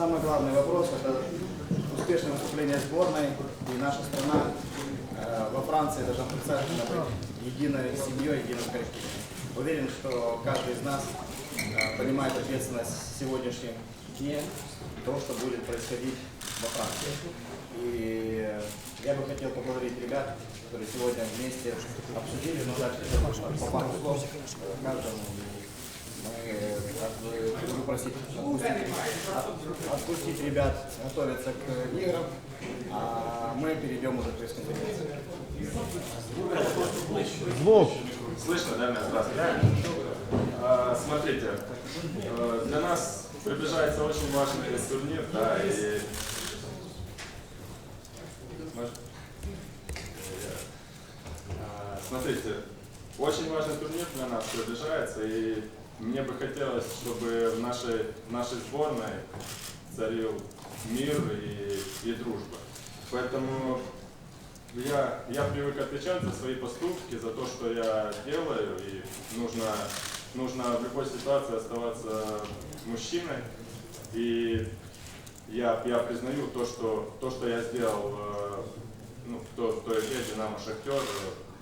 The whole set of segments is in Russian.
Самый главный вопрос – это успешное выступление сборной. И наша страна э, во Франции должна представлена быть единой семьей, единым коллективом. Уверен, что каждый из нас э, понимает ответственность сегодняшнем дне того, что будет происходить во Франции. И я бы хотел поблагодарить ребят, которые сегодня вместе обсудили, но дальше по пару слов каждому. Э, буду просить отпустить, от- отпустить ребят, готовиться к играм, а мы перейдем уже к пресс-конференции. Звук. Слышно, да, меня здравствуйте? А, Смотрите, э, для нас приближается очень важный турнир, да, и... А, Смотрите, очень важный турнир для нас приближается, и мне бы хотелось, чтобы в нашей, в нашей сборной царил мир и, и дружба. Поэтому я, я привык отвечать за свои поступки, за то, что я делаю, и нужно, нужно в любой ситуации оставаться мужчиной. И я, я признаю то, что, то, что я сделал э, ну, в той, игре «Динамо Шахтер»,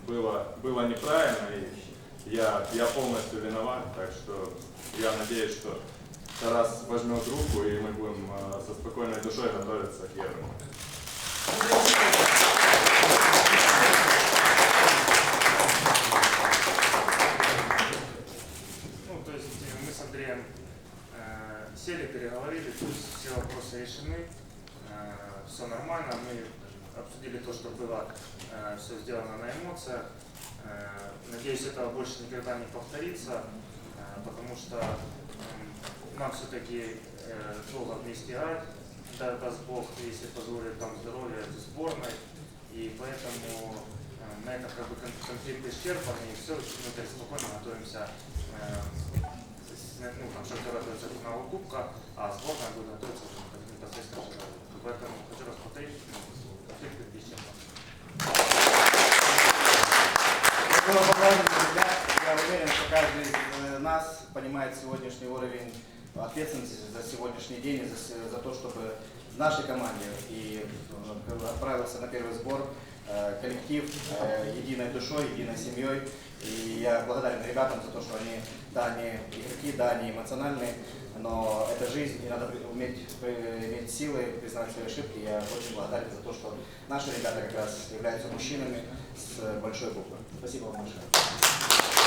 было, было неправильно, и я, я полностью виноват, так что я надеюсь, что Тарас возьмет руку, и мы будем э, со спокойной душой готовиться к Евро. Ну, то есть э, мы с Андреем э, сели, переговорили, то есть все вопросы решены, все нормально, мы обсудили то, что было все сделано на эмоциях. Э, надеюсь, этого больше никогда не повторится, э, потому что нам все-таки долго вместе играть, да, даст Бог, если позволит там здоровье сборной, и поэтому э, на этом как бы кон- конфликт исчерпан, и все, мы так спокойно готовимся э, ну, там, Шахтер готовится к финалу Кубка, а сборная будет готовиться непосредственно к финалу. Поэтому хочу раз повторить, ну, конфликт исчерпан. Было благодарен, ребят. Я уверен, что каждый из э, нас понимает сегодняшний уровень ответственности за сегодняшний день и за, за то, чтобы в нашей команде и э, отправился на первый сбор э, коллектив единой душой, единой семьей. И я благодарен ребятам за то, что они, да, они игроки, да, они эмоциональные, но жизнь, и надо уметь э, иметь силы, признать свои ошибки. Я очень благодарен за то, что наши ребята как раз являются мужчинами с э, большой буквы. Спасибо вам большое.